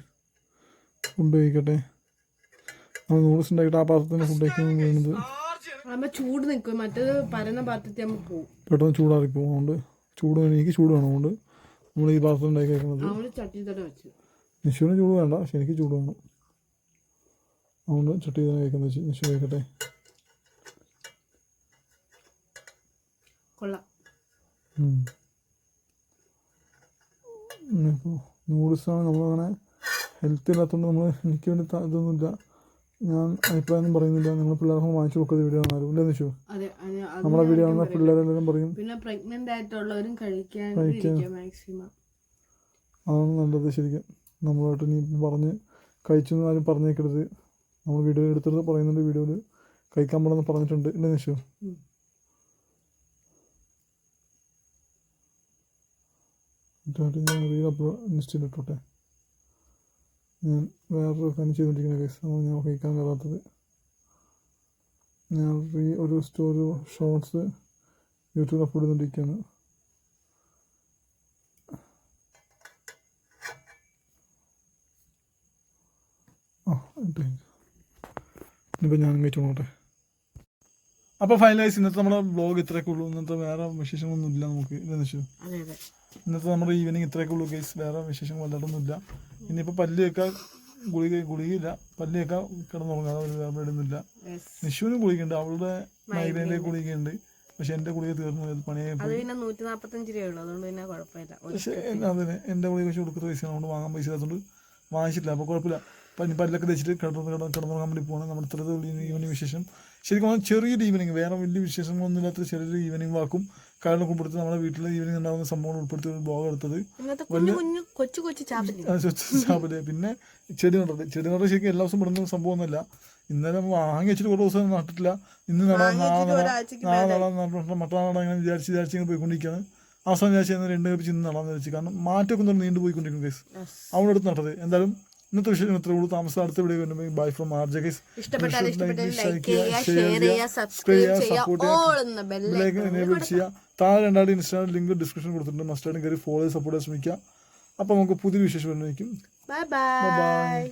[SPEAKER 1] ഫുഡ് കഴിക്കട്ടെ. നമ്മൾ നൂഡിൽസ് ഉണ്ടാക്കിയിട്ട് ആ പാത്രത്തിന് ഫുഡ് കഴിക്കാൻ വീണത്
[SPEAKER 2] ചൂട് നിൽക്കും. മറ്റേത് പരന്ന പാത്രത്തിൽ നമ്മൾ പോകും
[SPEAKER 1] പെട്ടെന്ന് ചൂടാറിപ്പോകും അതുകൊണ്ട് ചൂട് എനിക്ക് ചൂട് വേണം. അതുകൊണ്ട് നമ്മൾ ഈ പാത്രം ഉണ്ടാക്കി കഴിക്കുന്നത് നിഷുവിന് ചൂട് വേണ്ട. പക്ഷെ എനിക്ക് ചൂട് വേണം. അതുകൊണ്ട് ചുട്ടി തന്നെ കഴിക്കുന്നത് നിഷു കഴിക്കട്ടെ നൂഡിൽസാണ് നമ്മളങ്ങനെ ഹെൽത്ത് ഇല്ലാത്തതുകൊണ്ട് നമ്മൾ എനിക്ക് വേണ്ടി ഇതൊന്നുമില്ല ഞാൻ അഭിപ്രായം പറയുന്നില്ല. നിങ്ങൾ പിള്ളേർക്ക് വാങ്ങിച്ചു കൊടുക്കുന്ന വീഡിയോ ആണല്ലോ ഇല്ലേ നിഷു?
[SPEAKER 2] അതെ അത് അത്
[SPEAKER 1] നമ്മളെ വീഡിയോ ആണ് പിള്ളേരെല്ലാവരും പറയും.
[SPEAKER 2] പിന്നെ പ്രഗ്നന്റ് ആയിട്ടുള്ളവരും കഴിക്കാൻ മാക്സിമം
[SPEAKER 1] അതാണ് നല്ലത് ശരിക്കും. നമ്മളായിട്ട് നീ പറഞ്ഞ് കഴിച്ചു ആരും പറഞ്ഞേക്കരുത്. നമ്മൾ വീഡിയോ എടുത്തിട്ട് പറയുന്നുണ്ട് വീഡിയോയിൽ കഴിക്കാൻ പാടെന്ന് പറഞ്ഞിട്ടുണ്ട്. ഇല്ലേ നിഷു? ഞാൻ റീൽ അപ്ലോഡ് ഇൻസ്റ്റയിൽ ഇട്ടോട്ടെ. ഞാൻ വേറൊരു കാര്യം ചെയ്തുകൊണ്ടിരിക്കുന്ന കേസ് അതാണ് ഞാൻ കഴിക്കാൻ കയറാത്തത് ഞാൻ റീ ഒരു സ്റ്റോറി ഷോർട്സ് യൂട്യൂബിൽ അപ്ലോഡ് ചെയ്തുകൊണ്ടിരിക്കുകയാണ് ആ ഇട്ട് ഇനിയിപ്പോൾ ഞാൻ കഴിച്ചോട്ടെ അപ്പോൾ ഫൈനലൈസ് ഇന്നത്തെ നമ്മുടെ ബ്ലോഗ് ഇത്രയൊക്കെ ഉള്ളൂ. ഇന്നത്തെ വേറെ വിശേഷങ്ങളൊന്നും ഇല്ല നമുക്ക്. വെച്ചു
[SPEAKER 2] അതെ അതെ.
[SPEAKER 1] ഇന്നത്തെ നമ്മുടെ ഈവനിങ് ഇത്രയൊക്കെ ഉള്ളൂ കേസ് വേറെ വിശേഷങ്ങൾ വല്ലാതൊന്നുമില്ല ഇനിയിപ്പോൾ പല്ലിയൊക്കെ ഗുളിക ഗുളികയില്ല. പല്ലിയൊക്കെ കിടന്നുറങ്ങാതെ ഒരു വേറെ ഇടുന്നില്ല. നിഷുവിന് ഗുളികയുണ്ട്. അവളുടെ മൈഗ്രൈന്റെ ഗുളികയുണ്ട്. പക്ഷെ എന്റെ ഗുളിക തീർന്നു. അത് പണിയായി
[SPEAKER 2] അത്
[SPEAKER 1] പക്ഷേ അതിന് എന്റെ ഗുളിക വെച്ച് കൊടുക്കുന്ന പൈസ അതുകൊണ്ട് വാങ്ങാൻ പൈസ ഇല്ലാത്തതുകൊണ്ട് വാങ്ങിച്ചിട്ടില്ല. അപ്പോൾ കുഴപ്പമില്ല. പല്ലൊക്കെ തയ്ച്ചിട്ട് കിടന്ന് കിടന്ന് കിടന്നുറങ്ങാൻ വേണ്ടി പോകണം നമ്മുടെ ഇത്ര ഈവനിങ് വിശേഷം. ശരിക്കും പറഞ്ഞാൽ ചെറിയൊരു ഈവനിങ് വേറെ വലിയ വിശേഷങ്ങളൊന്നും ഇല്ലാത്ത ചെറിയൊരു ഈവനിങ് വാക്കും കാരണം ഉൾപ്പെടുത്തി നമ്മുടെ വീട്ടിലെ ഈവനിങ് ഉണ്ടാകുന്ന സംഭവങ്ങൾ ഉൾപ്പെടുത്തി ഒരു ബ്ലോഗ് എടുത്തത്.
[SPEAKER 2] കൊച്ചു
[SPEAKER 1] ചാപ്പൽ. പിന്നെ ചെടി നടത്തി ചെടി നടത്തി ശരിക്കും എല്ലാ ദിവസവും ഇടുന്ന സംഭവമൊന്നുമല്ല ഇന്നലെ നമ്മൾ വാങ്ങി വെച്ചിട്ട് കുറേ ദിവസം നട്ടിട്ടില്ല. ഇന്ന് നടാം നാളെ നടാം നാളെ നടാം നടാം മറ്റന്നാൾ നടാം ഇങ്ങനെ വിചാരിച്ച് വിചാരിച്ച് ഇങ്ങനെ പോയിക്കൊണ്ടിരിക്കുകയാണ്. അവസാനം വിചാരിച്ചു രണ്ട് കപ്പിച്ച് ഇന്ന് നടാന്ന് വിചാരിച്ചു. കാരണം മാറ്റമൊക്കെ നീണ്ടു പോയിക്കൊണ്ടിരിക്കും കേസ് അവിടെ അടുത്ത് നട്ടത്. എന്തായാലും ഇന്നത്തെ വിഷയം ഇത്ര ഉള്ളൂ. താമസം അടുത്ത വീഡിയോ വരുമ്പോൾ bye from R J enable ചെയ്യുക താഴെ രണ്ടാടി ഇൻസ്റ്റാഗ്രാം ലിങ്ക് ഡിസ്ക്രിപ്ഷൻ കൊടുത്തിട്ടുണ്ട്. മസ്റ്റായിട്ടും കയറി ഫോളോ സപ്പോർട്ട് ചെയ്യാൻ ശ്രമിക്കുക. അപ്പോൾ നമുക്ക് പുതിയ വിശേഷം വരുന്നതായിരിക്കും.
[SPEAKER 2] Bye
[SPEAKER 1] bye